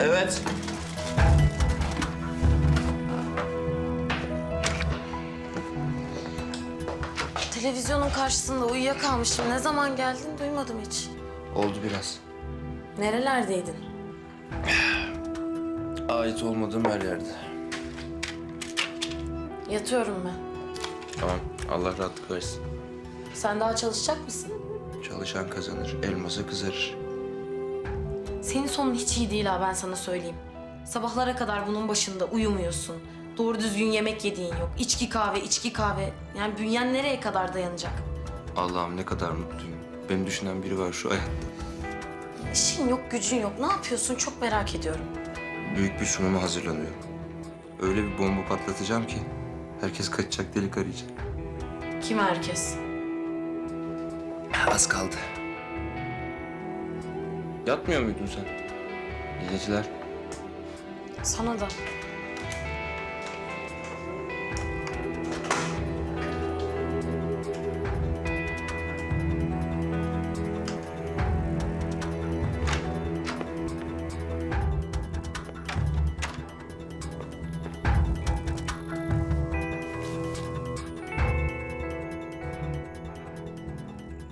Evet. Televizyonun karşısında uyuyakalmışım. Ne zaman geldin duymadım hiç. Oldu biraz. Nerelerdeydin? Ait olmadığım her yerde. Yatıyorum ben. Tamam. Allah rahatlık versin. Sen daha çalışacak mısın? Çalışan kazanır. Elması kızarır. Senin sonun hiç iyi değil ha ben sana söyleyeyim. Sabahlara kadar bunun başında uyumuyorsun. Doğru düzgün yemek yediğin yok. İçki kahve, içki kahve. Yani bünyen nereye kadar dayanacak? Allah'ım ne kadar mutluyum. Beni düşünen biri var şu hayatta. İşin yok, gücün yok. Ne yapıyorsun çok merak ediyorum. Büyük bir sunuma hazırlanıyorum. Öyle bir bomba patlatacağım ki herkes kaçacak delik arayacak. Kim herkes? Az kaldı. Yatmıyor muydun sen? İyi. Sana da.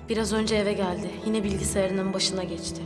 Biraz önce eve geldi. Yine bilgisayarının başına geçti.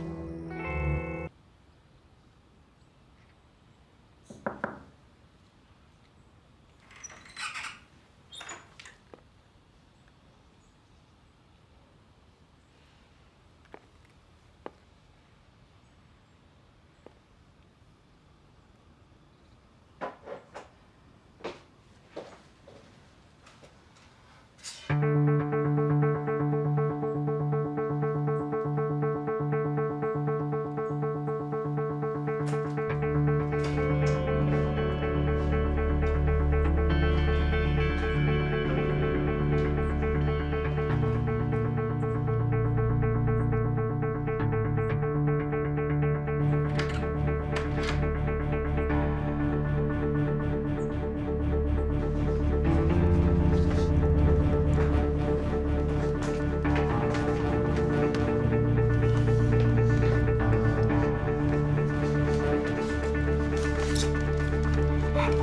Ne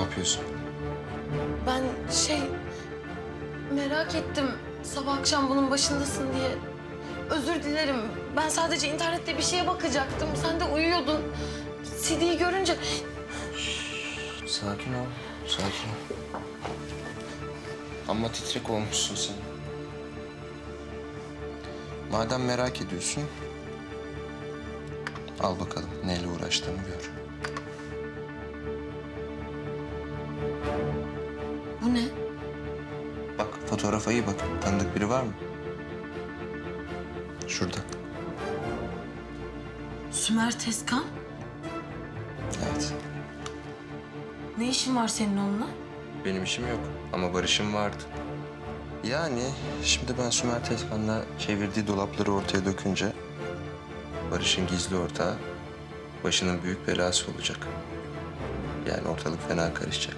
yapıyorsun? Ben şey merak ettim sabah akşam bunun başındasın diye. Özür dilerim. Ben sadece internette bir şeye bakacaktım. Sen de uyuyordun. CD'yi görünce Sakin ol, sakin ol. Ama titrek olmuşsun sen. Madem merak ediyorsun, al bakalım neyle uğraştığımı gör. bu ne? Bak fotoğrafa iyi bak. Tanıdık biri var mı? Şurada. Sümer Tezkan. Evet. Ne işin var senin onunla? Benim işim yok ama Barış'ın vardı. Yani şimdi ben Sümer Tezkan'la çevirdiği dolapları ortaya dökünce... Barış'ın gizli ortağı başının büyük belası olacak. Yani ortalık fena karışacak.